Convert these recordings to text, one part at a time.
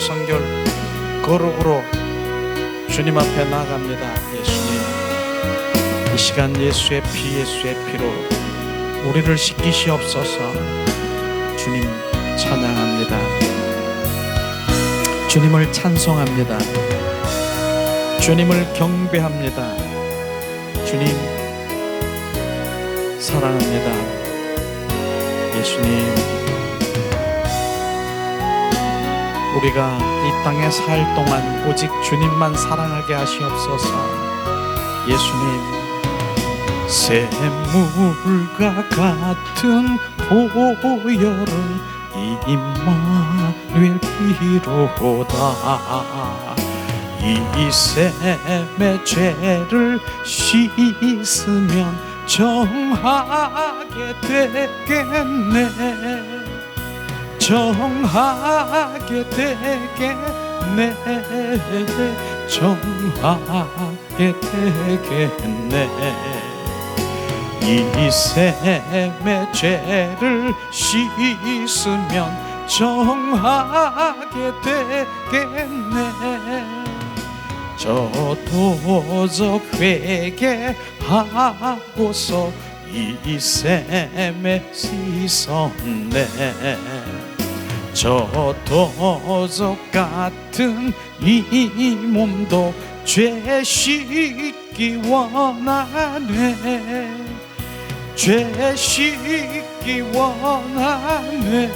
성결 거룩으로 주님 앞에 나갑니다. 예수님, 이 시간 예수의 피, 예수의 피로 우리를 씻기시옵소서. 주님 찬양합니다. 주님을 찬송합니다. 주님을 경배합니다. 주님 사랑합니다. 예수님 우리가 이 땅에 살 동안 오직 주님만 사랑하게 하시옵소서. 예수님 샘물과 같은 보혈은 임마누엘 피로다. 이 셈의 죄를 씻으면 정하게 되겠네. 정하게 되겠네 정하게 되겠네. 이 셈의 죄를 씻으면 정하게 되겠네. 저 도적 회개하고서 이 셈에 씻었네 저 도적 같은 이 몸도 죄 씻기 원하네. 죄 씻기 원하네.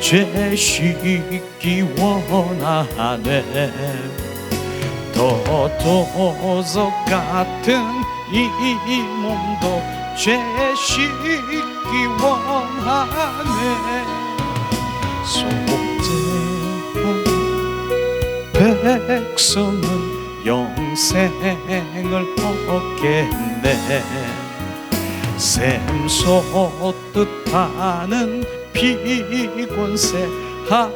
죄 씻기 원하네. 도도적 같은 이 몸도 죄 씻기 원하네 속죄한 백성은 영생을 얻겠네. 샘솟듯하는 피곤새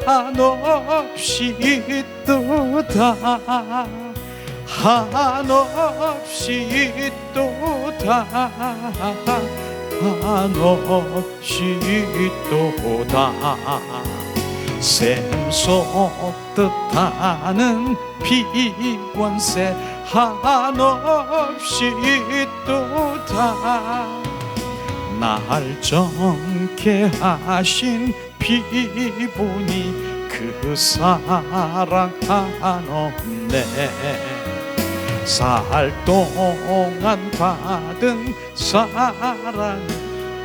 한없이 또다. 한없이 또다. 한없이 또다 샘솟듯하는 피관새 한없이 또다. 날 정케 하신 피보니 그 사랑 한없네. 살 동안 받은 사랑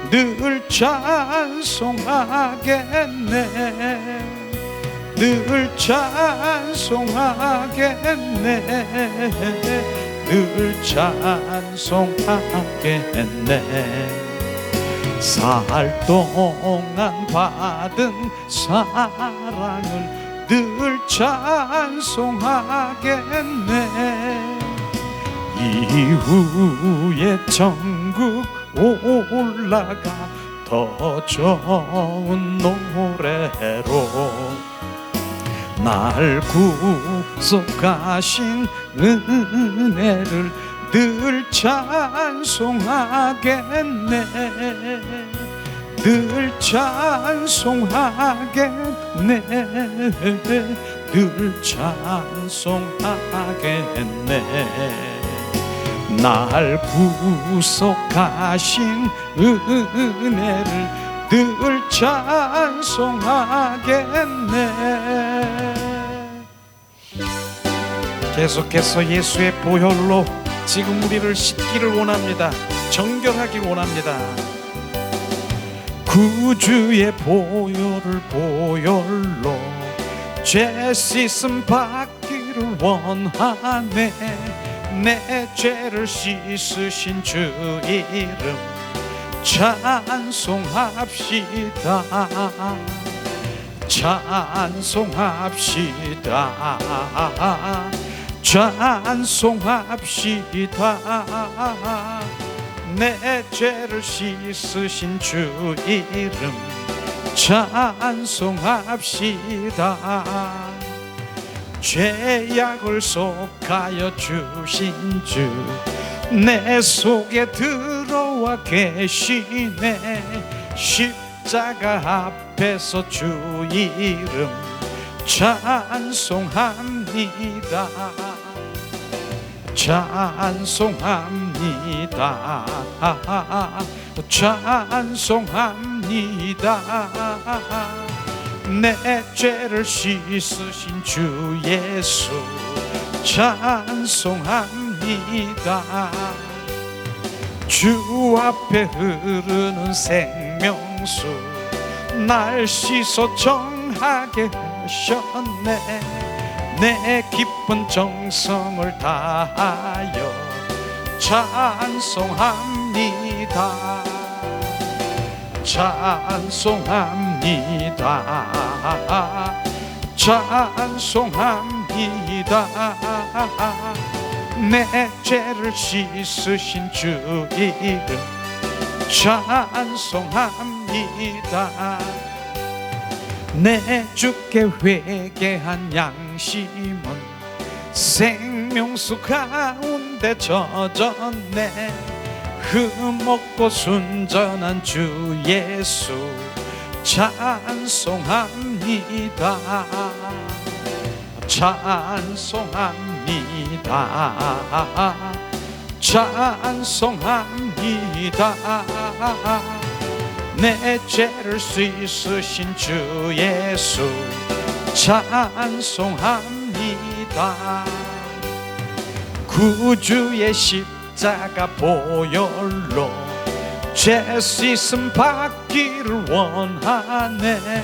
늘 찬송하겠네. 늘 찬송하겠네. 늘 찬송하겠네. 살 동안 받은 사랑을 늘 찬송하겠네. 이후에 천국 올라가 더 좋은 노래로 날 구속하신 은혜를 늘 찬송하겠네. 늘 찬송하겠네. 늘 찬송하겠네 날 구속하신 은혜를 늘 찬송하겠네. 계속해서 예수의 보혈로 지금 우리를 씻기를 원합니다. 정결하기 원합니다. 구주의 보혈을 보혈로 죄 씻음 받기를 원하네 내 죄를 씻으신 주 이름 찬송합시다. 찬송합시다. 찬송합시다. 내 죄를 씻으신 주 이름 찬송합시다 죄악을 속하여 주신 주 내 속에 들어와 계시네. 십자가 앞에서 주 이름 찬송합니다. 찬송합니다. 찬송합니다 내 죄를 씻으신 주 예수 찬송합니다. 주 앞에 흐르는 생명수 날 씻어 정하게 하셨네. 내 깊은 정성을 다하여 찬송합니다. 찬송합니다 찬송합니다. 내 죄를 씻으신 주 이름 찬송합니다. 내 주께 회개한 양심은 생명수 가운데 젖었네. 흠없고 순전한 주 예수 찬송합니다. 찬송합니다. 찬송합니다. 내 죄를 씻으신 주 예수 찬송합니다. 구주의 십자가 보혈로 죄 씻음 받기를 원하네.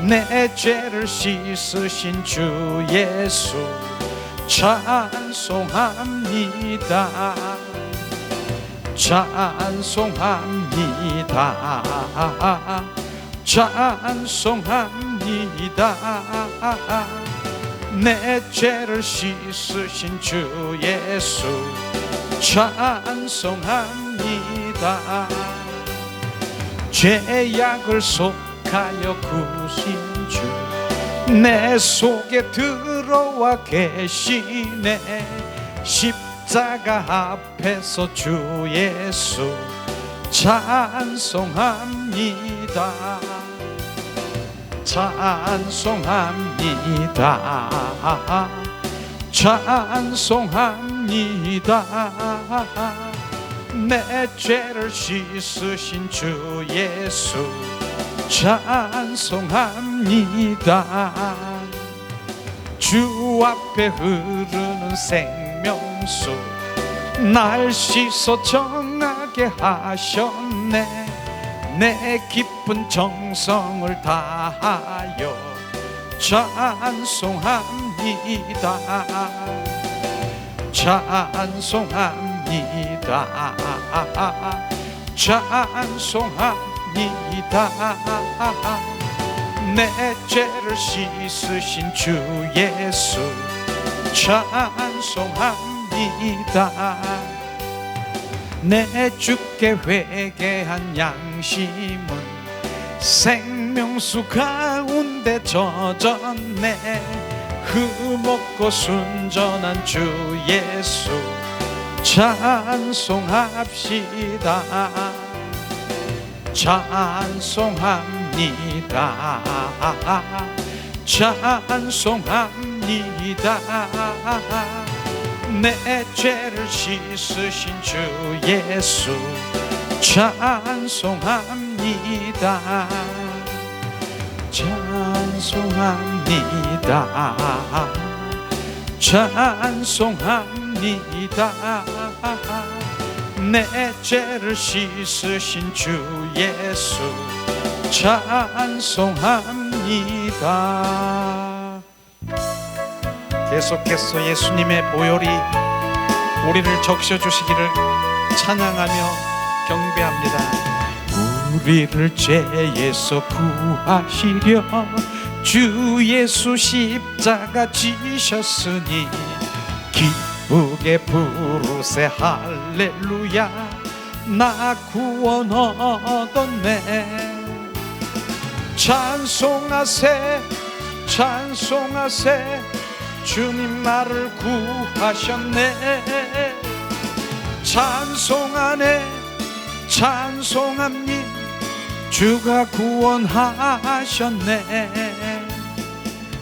내 죄를 씻으신 주 예수 찬송합니다. 찬송합니다. 찬송합니다. 내 죄를 씻으신 주 예수 찬송합니다 죄악을 속하여 구신 주 내 속에 들어와 계시네. 십자가 앞에서 주 예수 찬송합니다. 찬송합니다. 찬송합니다 내 죄를 씻으신 주 예수 찬송합니다. 주 앞에 흐르는 생명수 날 씻어 정하게 하셨네. 내 깊은 정성을 다하여 찬송합니다. 찬송합니다 찬송합니다. 내 죄를 씻으신 주 예수 찬송합니다. 내 주께 회개한 양심은 생명수 가운데 젖었네. 흠없고 순전한 주 예수 찬송합시다. 찬송합니다. 찬송합니다. 내 죄를 씻으신 주 예수 찬송합니다. 찬송합니다. 찬송합니다 내 죄를 씻으신 주 예수 찬송합니다. 계속해서 예수님의 보혈이 우리를 적셔 주시기를 찬양하며 경배합니다. 우리를 죄에서 구하시려 주 예수 십자가 지셨으니 기 쁘게 부르세 할렐루야. 나 구원 얻었네. 찬송하세 찬송하세. 주님 나를 구하셨네. 찬송하네 찬송합니 주가 구원하셨네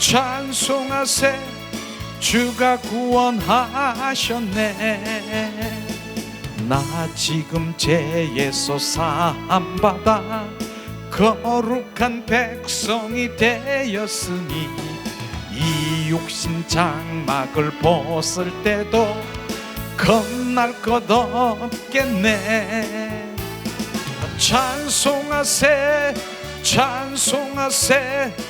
찬송하세. 주가 구원하셨네. 나 지금 죄에서 사함받아 거룩한 백성이 되었으니 이 육신 장막을 벗을 때도 겁날 것 없겠네. 찬송하세 찬송하세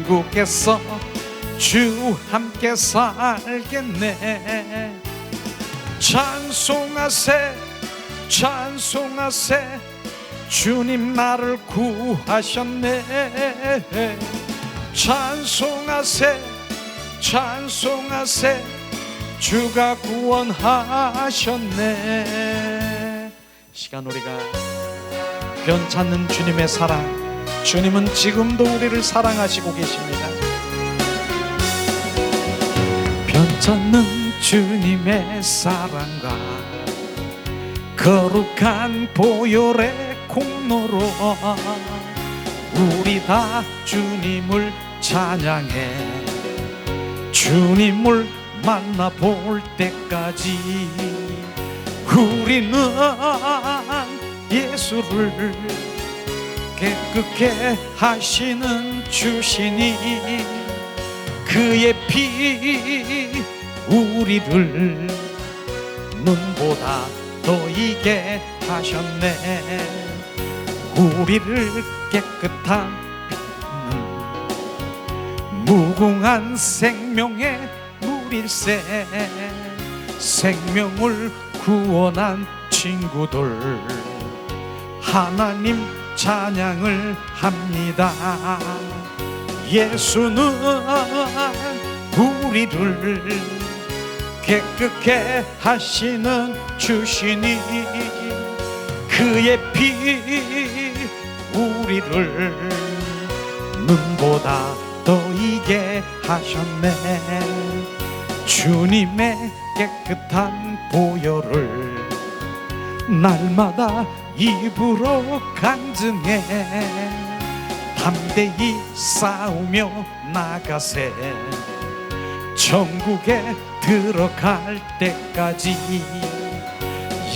천국에서 주 함께 살겠네. 찬송하세 찬송하세. 주님 나를 구하셨네. 찬송하세 찬송하세. 주가 구원하셨네. 시간 우리가 변찮는 주님의 사랑 주님은 지금도 우리를 사랑하시고 계십니다. 변찮는 주님의 사랑과 거룩한 보혈의 공로로 우리 다 주님을 찬양해. 주님을 만나볼 때까지 우리는 예수를 깨끗게 하시는 주시니 그의 피 우리를 눈보다 더 이게 하셨네. 우리를 깨끗한 무궁한 생명의 물일세. 생명을 구원한 친구들 하나님 찬양을 합니다. 예수는 우리를 깨끗게 하시는 주시니 그의 피 우리를 눈보다 더 이게 하셨네. 주님의 깨끗한 보혈을 날마다 입으로 간증해. 담대히 싸우며 나가세. 천국에 들어갈 때까지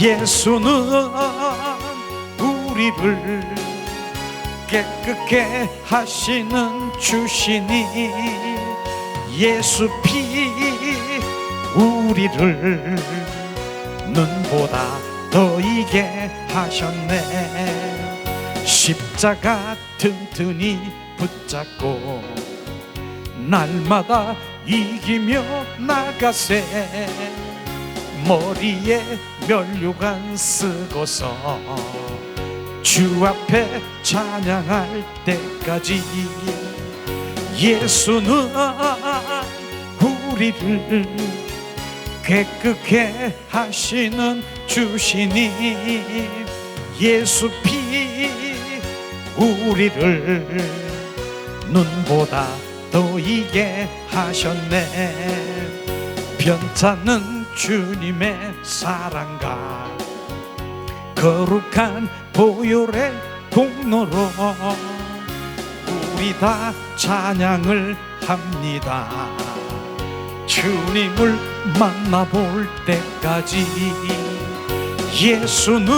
예수는 우리를 깨끗게 하시는 주시니 예수 피 우리를 눈보다 더이게 하셨네. 십자가 튼튼히 붙잡고 날마다 이기며 나가세. 머리에 면류관 쓰고서 주 앞에 찬양할 때까지 예수는 우리를 깨끗게 하시는 주시니 예수 피 우리를 눈보다 너희게 하셨네. 변찮는 주님의 사랑과 거룩한 보혈의 공로로 우리 다 찬양을 합니다 주님을 만나볼 때까지 예수는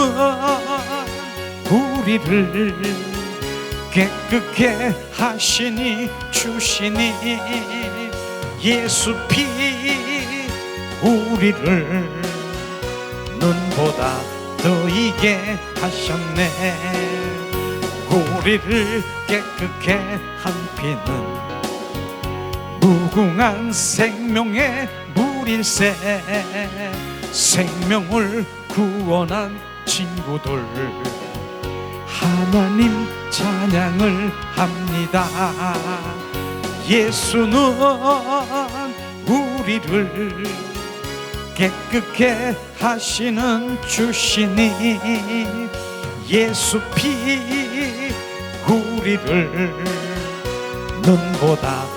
우리를 깨끗게 하시니 주시니 예수 피 우리를 눈보다 더 이게 하셨네. 우리를 깨끗게 한 피는 무궁한 생명의 물일세. 생명을 구원한 친구들. 하나님 찬양을 합니다. 예수는 우리를 깨끗게 하시는 주시니 예수 피 우리를 눈보다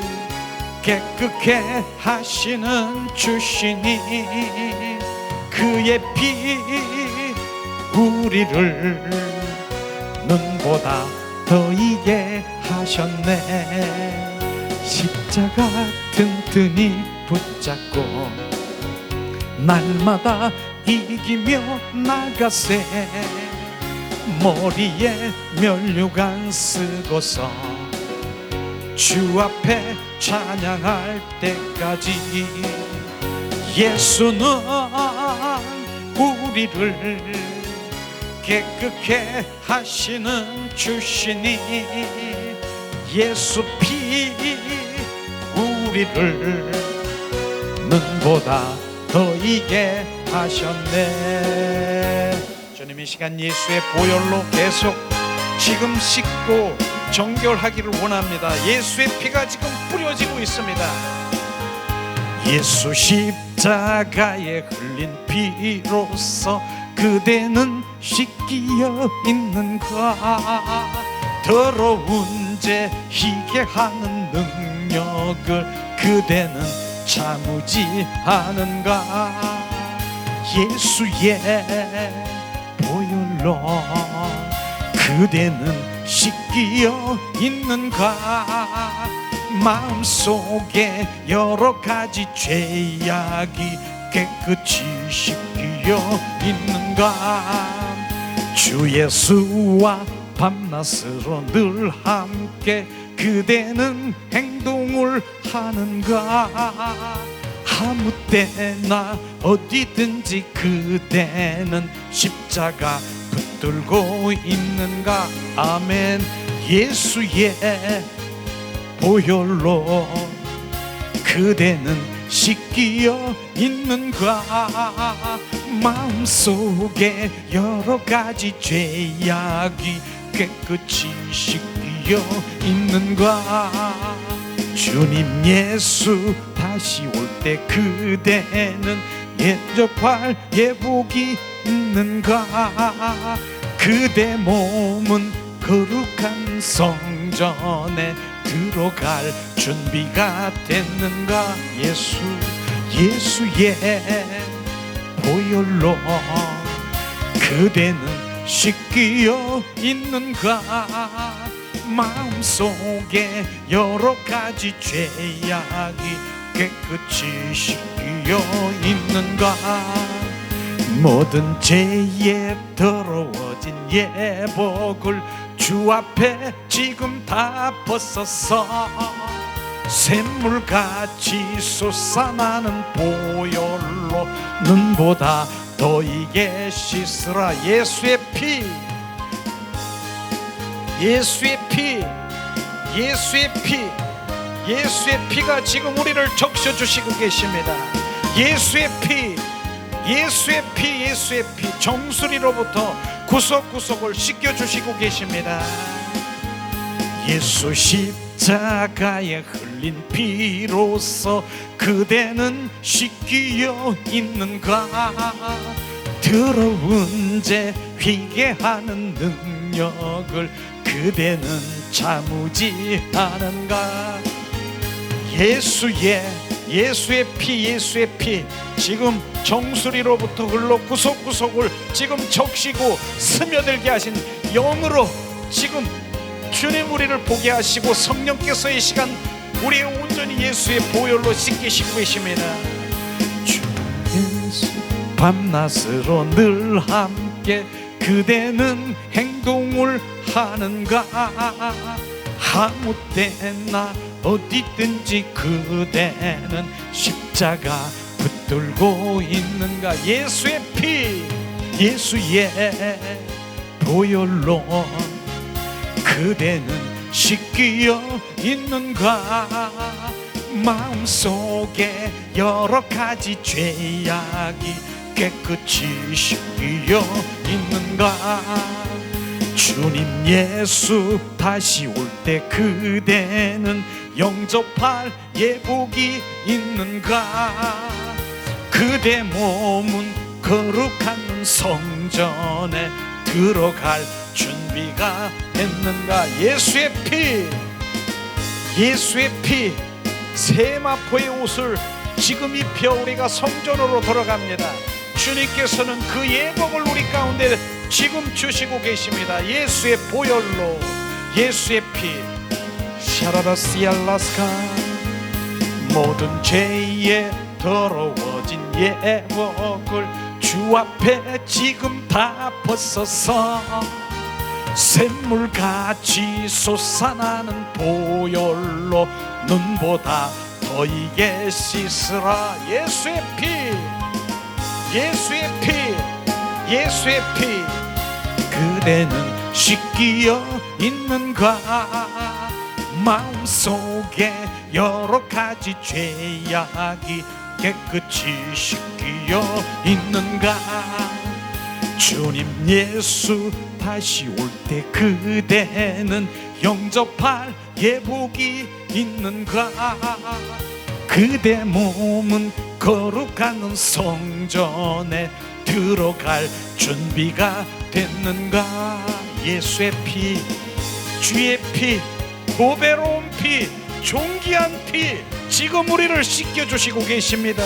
깨끗게 하시는 주시니 그의 피 우리를 눈보다 더 이게 하셨네. 십자가 튼튼히 붙잡고 날마다 이기며 나가세. 머리에 면류관 쓰고서 주 앞에 찬양할 때까지 예수는 우리를 깨끗게 하시는 주시니 예수 피 우리를 눈보다 더 이게 하셨네. 주님 이 시간 예수의 보혈로 계속 지금 씻고 정결하기를 원합니다. 예수의 피가 지금 뿌려지고 있습니다. 예수 십자가에 흘린 피로서 그대는 씻기어 있는가 더러운 죄 희게 하는 능력을 그대는 참으지 않은가 예수의 보혈로 그대는 씻기어 있는가. 마음속에 여러 가지 죄악이 깨끗이 씻기어 있는가. 주 예수와 밤낮으로 늘 함께 그대는 행동을 하는가. 아무 때나 어디든지 그대는 십자가 붙들고 있는가? 아멘. 예수의 보혈로 그대는 씻기어 있는가? 마음속에 여러 가지 죄악이 깨끗이 씻기어 있는가? 주님 예수 다시 올 때 그대는 예접할 예복이 있는가? 그대 몸은 거룩한 성전에 들어갈 준비가 됐는가? 예수 예수의 보혈로 그대는 씻기어 있는가? 마음속에 여러 가지 죄악이 깨끗이 씻기어 있는가? 모든 죄에 더러워진 예복을 주 앞에 지금 다 벗었어 샘물같이 솟아나는 보혈로 눈보다 더 이게 씻으라. 예수의 피 예수의 피 예수의 피 예수의 피가 지금 우리를 적셔 주시고 계십니다. 예수의 피 예수의 피 예수의 피 정수리로부터 구석구석을 씻겨 주시고 계십니다. 예수 십자가에 흘린 피로써 그대는 씻기어 있는가? 더러운 죄 휘게 하는 능력을 그대는 참으지 않은가 예수의 예수의 피 예수의 피. 지금 정수리로부터 흘러 구석구석을 지금 적시고 스며들게 하신 영으로 지금 주님 우리를 보게 하시고 성령께서 이 시간 우리 온전히 예수의 보혈로 씻기시고 계십니다. 주 예수 밤낮으로 늘 함께 그대는 행동을 하는가? 아무 때나 어디든지 그대는 십자가 붙들고 있는가? 예수의 피 예수의 보혈로 그대는 씻기어 있는가? 마음속에 여러 가지 죄악이 깨끗이 씻기어 있는가 주님 예수 다시 올 때 그대는 영접할 예복이 있는가? 그대 몸은 거룩한 성전에 들어갈 준비가 됐는가? 예수의 피 예수의 피 세마포의 옷을 지금 입혀 우리가 성전으로 돌아갑니다. 주님께서는 그 예복을 우리 가운데 지금 주시고 계십니다. 예수의 보혈로 예수의 피. 샤라라시알라스카. 모든 죄에 더러워진 예복을 주 앞에 지금 다 벗어서 샘물같이 솟아나는 보혈로 눈보다 더 이게 씻으라. 예수의 피 예수의 피 예수의 피. 그대는 씻기어 있는가 마음속에 여러 가지 죄악이 깨끗이 씻기어 있는가. 주님 예수 다시 올 때 그대는 영접할 예복이 있는가. 그대 몸은 거룩한 성전에 들어갈 준비가 됐는가? 예수의 피 주의 피 보배로운 피 존귀한 피 지금 우리를 씻겨주시고 계십니다.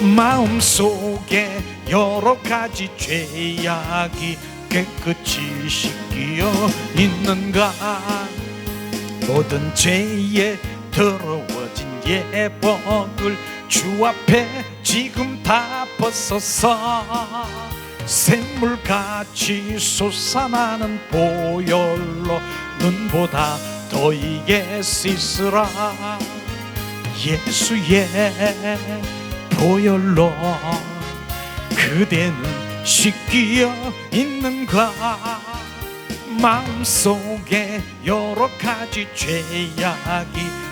마음속에 여러 가지 죄악이 깨끗이 씻기어 있는가? 모든 죄에 더러워진 예복을 주 앞에 지금 다 벗어서 샘물같이 솟아나는 보혈로 눈보다 더 이게 씻으라. 예수의 보혈로 그대는 씻기어 있는가? 마음속에 여러 가지 죄악이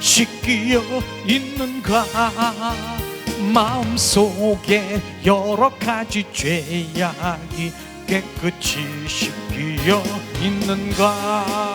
씻기어 있는가. 마음속에 여러 가지 죄악이 깨끗이 씻기어 있는가